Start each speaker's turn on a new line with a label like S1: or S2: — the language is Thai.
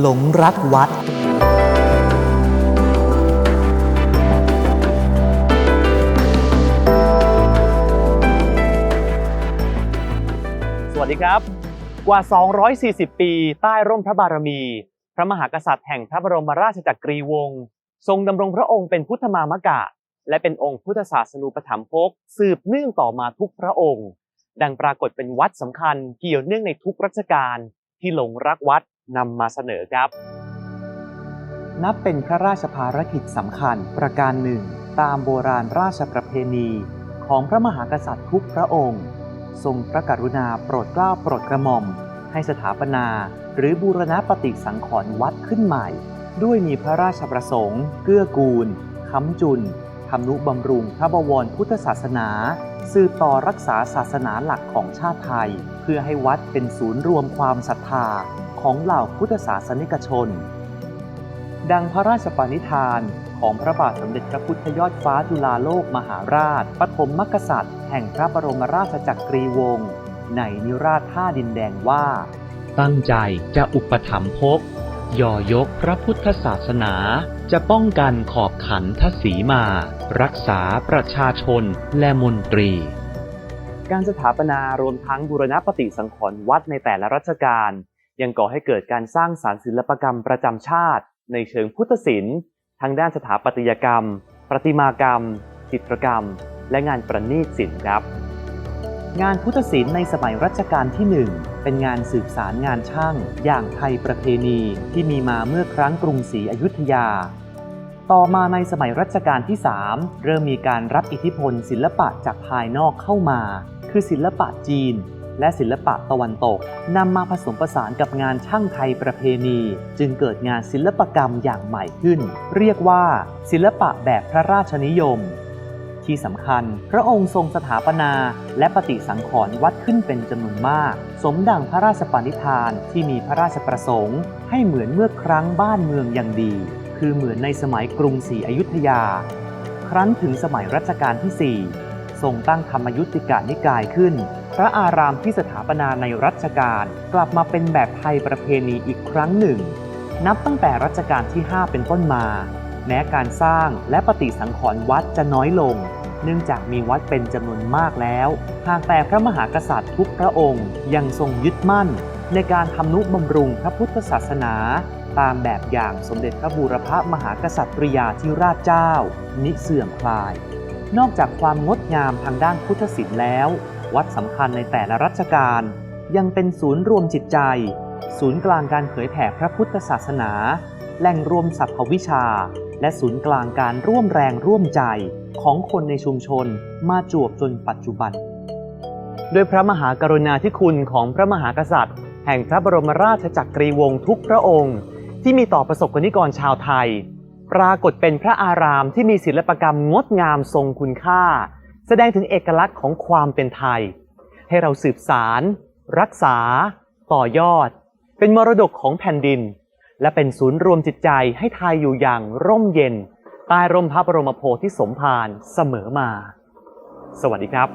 S1: หลงรักวัด
S2: สวัสดีครับ กว่า 240 ปีใต้ร่มพระบารมี พระมหากษัตริย์แห่งพระบรมราชจักรีวงศ์ทรงดำรงพระองค์เป็นพุทธมามกะ และเป็นองค์พุทธศาสนูปถัมภกสืบเนื่องต่อมาทุกพระองค์ ดังปรากฏเป็นวัดสำคัญเกี่ยวเนื่องในทุกรัชกาลที่หลงรักวัด นำมาเสนอครับ
S1: นับเป็นพระราชภารกิจสำคัญประการหนึ่ง ตามโบราณราชประเพณี ของพระมหากษัตริย์ทุกพระองค์ ทรงพระกรุณาโปรดเกล้าโปรดกระหม่อม ให้สถาปนา หรือบูรณะปฏิสังขรณ์วัดขึ้นใหม่ ด้วยมีพระราชประสงค์ เกื้อกูลค้ำจุนทำนุบำรุงพระบวรพุทธศาสนาสืบต่อรักษาศาสนาหลักของชาติไทย เพื่อให้วัดเป็นศูนย์รวมความศรัทธา ของเหล่าพุทธศาสนิกชน ดังพระราชปณิธานของพระบาทสมเด็จพระพุทธยอดฟ้าจุฬาโลกมหาราช ปฐมมกษัตริย์ แห่งพระบรมราชจักรีวงศ์ในนิราชท่าดินแดงว่า
S3: ตั้งใจจะอุปถัมภกย่อยกพระพุทธศาสนา จะป้องกันขอบขันทศีมา รักษาประชาชนและมนตรี
S2: การสถาปนารวมทั้งบูรณปฏิสังขรณ์วัดในแต่ละรัชกาล ยังก่อให้เกิดการสร้างสารรค์ศิลปกรรมประจำชาติ ในเชิงพุทธศิลป์ทั้งด้านสถาปัตยกรรม ประติมากรรม จิตรกรรม และงานประณีตศิลป์ครับ
S1: งานพุทธศิลป์ในสมัยรัชกาลที่หนึ่งเป็นงานสืบสารงานช่าง อย่างไทยประเพณีที่มีมาเมื่อครั้งกรุงศรีอยุธยา ต่อมาในสมัยรัชกาลที่ 3 เริ่มมีการรับอิทธิพลศิลปะจากภายนอกเข้ามา คือศิลปะจีน และศิลปะตะวันตกนำมาผสมผสานกับงานช่างไทยประเพณี จึงเกิดงานศิลปกรรมอย่างใหม่ขึ้น เรียกว่า ศิลปะแบบพระราชนิยม ที่สำคัญ พระองค์ทรงสถาปนา และปฏิสังขรณ์วัดขึ้นเป็นจำนวนมาก สมดังพระราชปณิธานที่มีพระราชประสงค์ ให้เหมือนเมื่อครั้งบ้านเมืองยังดี คือเหมือนในสมัยกรุงศรีอยุธยา ครั้นถึงสมัยรัชกาลที่ 4 ทรงตั้งธรรมยุติกานิกายขึ้น พระอารามที่สถาปนาในรัชกาลกลับมาเป็นแบบไทยประเพณีอีกครั้งหนึ่ง นับตั้งแต่รัชกาลที่ 5 เป็นต้นมา แม้การสร้างและปฏิสังขรณ์วัดจะน้อยลง เนื่องจากมีวัดเป็นจำนวนมากแล้ว หากแต่พระมหากษัตริย์ทุกพระองค์ยังทรงยึดมั่น ในการทำนุบำรุงพระพุทธศาสนา ตามแบบอย่างสมเด็จพระบูรพมหากษัตริยาธิราชเจ้า นิเสื่อมคลาย นอกจากความงดงามทางด้านพุทธศิลป์แล้ว วัดสำคัญในแต่ละรัชกาลยังเป็นศูนย์รวมจิตใจ ศูนย์กลางการเผยแผ่พระพุทธศาสนา แหล่งรวมสรรพวิชา และศูนย์กลางการร่วมแรงร่วมใจของคนในชุมชนมาจวบจนปัจจุบัน
S2: ด้วยพระมหากรุณาธิคุณของพระมหากษัตริย์ แห่งพระบรมราชจักรีวงศ์ทุกพระองค์ ที่มีต่อประสบกนิกรชาวไทย ปรากฏเป็นพระอารามที่มีศิลปกรรมงดงามทรงคุณค่า แสดงถึงเอกลักษณ์ของความเป็นไทย ให้เราสืบสาร รักษา ต่อยอด เป็นมรดกของแผ่นดิน และเป็นศูนย์รวมจิตใจให้ไทยอยู่อย่างร่มเย็น ใต้ร่มพระบรมโพธิสมภารเสมอมา สวัสดีครับ